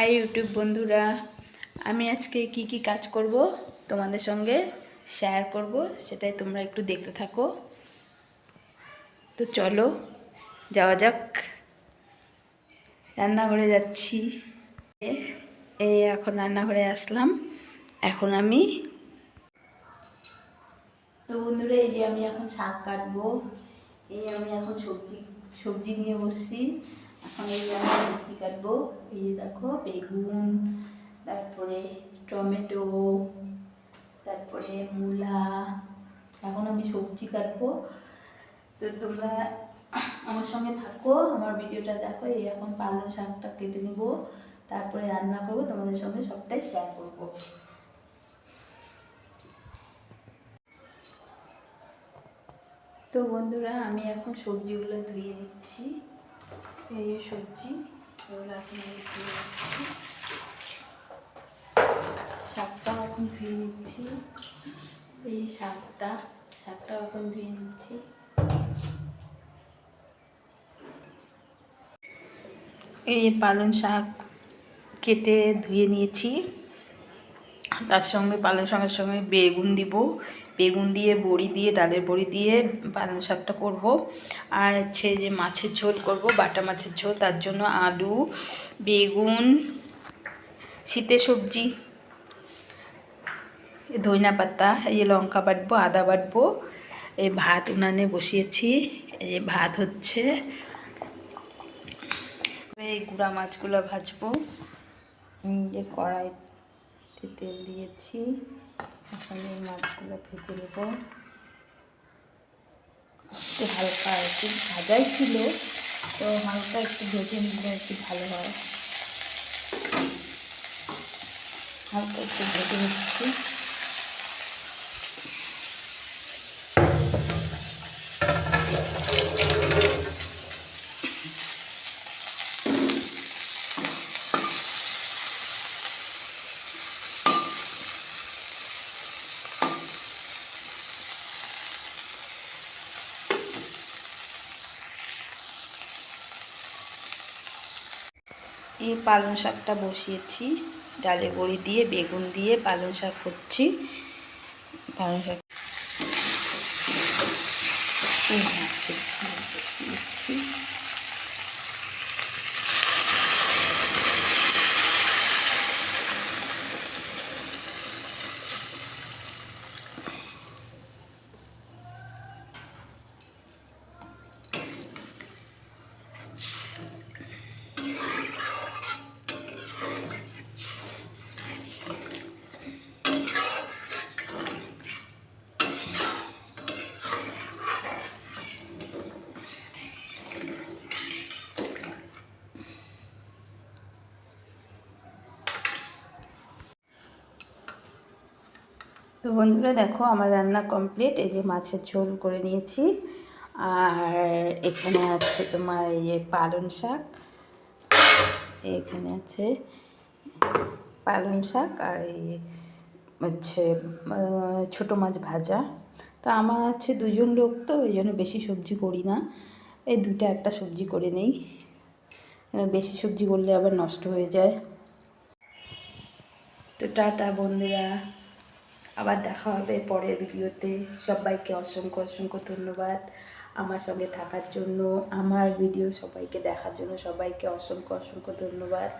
High YouTube বন্ধুরা। আমি আজকে কি কি কাজ করব তোমাদের সঙ্গে শেয়ার করব সেটাই তোমরা একটু দেখতে থাকো। তো চলো, যাওয়া যাক। রান্নাঘরে যাচ্ছি। এই এখন রান্নাঘরে আসলাম। এখন আমি তো বন্ধুরা, এই যে আমি এখন শাক কাটবো। এই আমি এখন সবজি সবজি নিয়ে বসছি। এখন সবজি কাটবো। এই যে দেখো, বেগুন, তারপরে টমেটো, তারপরে মূলা। এখন আমি সবজি কাটবো। তো তোমরা আমার সঙ্গে থাকো, আমার ভিডিওটা দেখো। এই এখন পালং শাকটা কেটে নেব। তারপরে রান্না করব, তোমাদের সঙ্গে সবটাই শেয়ার করব। তো বন্ধুরা, আমি এখন সবজিগুলো ধুয়ে নিচ্ছি। এই সবজি, এগুলো এখন ধুয়ে নিচ্ছি। শাকটাও এখন ধুয়ে নিচ্ছি। এই শাকটা, শাকটাও এখন ধুয়ে নিচ্ছি। এই পালং শাক কেটে ধুয়ে নিয়েছি। তার সঙ্গে পালং শাকের সঙ্গে বেগুন দিব। বেগুন দিয়ে, বড়ি দিয়ে, ডালের বড়ি দিয়ে পালং শাকটা করব। আর হচ্ছে যে মাছের ঝোল করব, বাটা মাছের ঝোল, তার জন্য আলু, বেগুন, শীতের সবজি ধইনা পাতা, এই যে লঙ্কা বাটবো, আদা বাটবো, এই ভাত উনানে বসিয়েছি। এই যে ভাত হচ্ছে এই গুঁড়া মাছগুলো ভাজবো। যে কড়াইতে তেল দিয়েছি। এখন এই মাছগুলো ভেজে নেব। একটু হালকা একটু ভাজাই ছিল, তো হালকা একটু ভেজে নিলে একটু ভালো হয়। হালকা একটু ভেজে নিচ্ছি। এই পালং শাকটা বসিয়েছি। ডালে বড়ি দিয়ে বেগুন দিয়ে পালং শাক করছি। পালং শাক এই মাছের ঝোল বসিয়েছি। তো বন্ধুরা দেখো, আমার রান্না কমপ্লিট এই যে মাছের ঝোল করে নিয়েছি। আর এখানে আছে তোমার এই যে পালং শাক। এখানে আছে পালং শাক আর এই হচ্ছে ছোটো মাছ ভাজা। তো আমার আছে দুজন লোক তো, ওই জন্য বেশি সবজি করি না। এই দুটো একটা সবজি করে নেই। বেশি সবজি করলে আবার নষ্ট হয়ে যায়। তো টাটা বন্ধুরা। আবার দেখা হবে পরের ভিডিওতে। সবাইকে অসংখ্য অসংখ্য ধন্যবাদ আমার সঙ্গে থাকার জন্য, আমার ভিডিও সবাইকে দেখার জন্য সবাইকে অসংখ্য অসংখ্য ধন্যবাদ।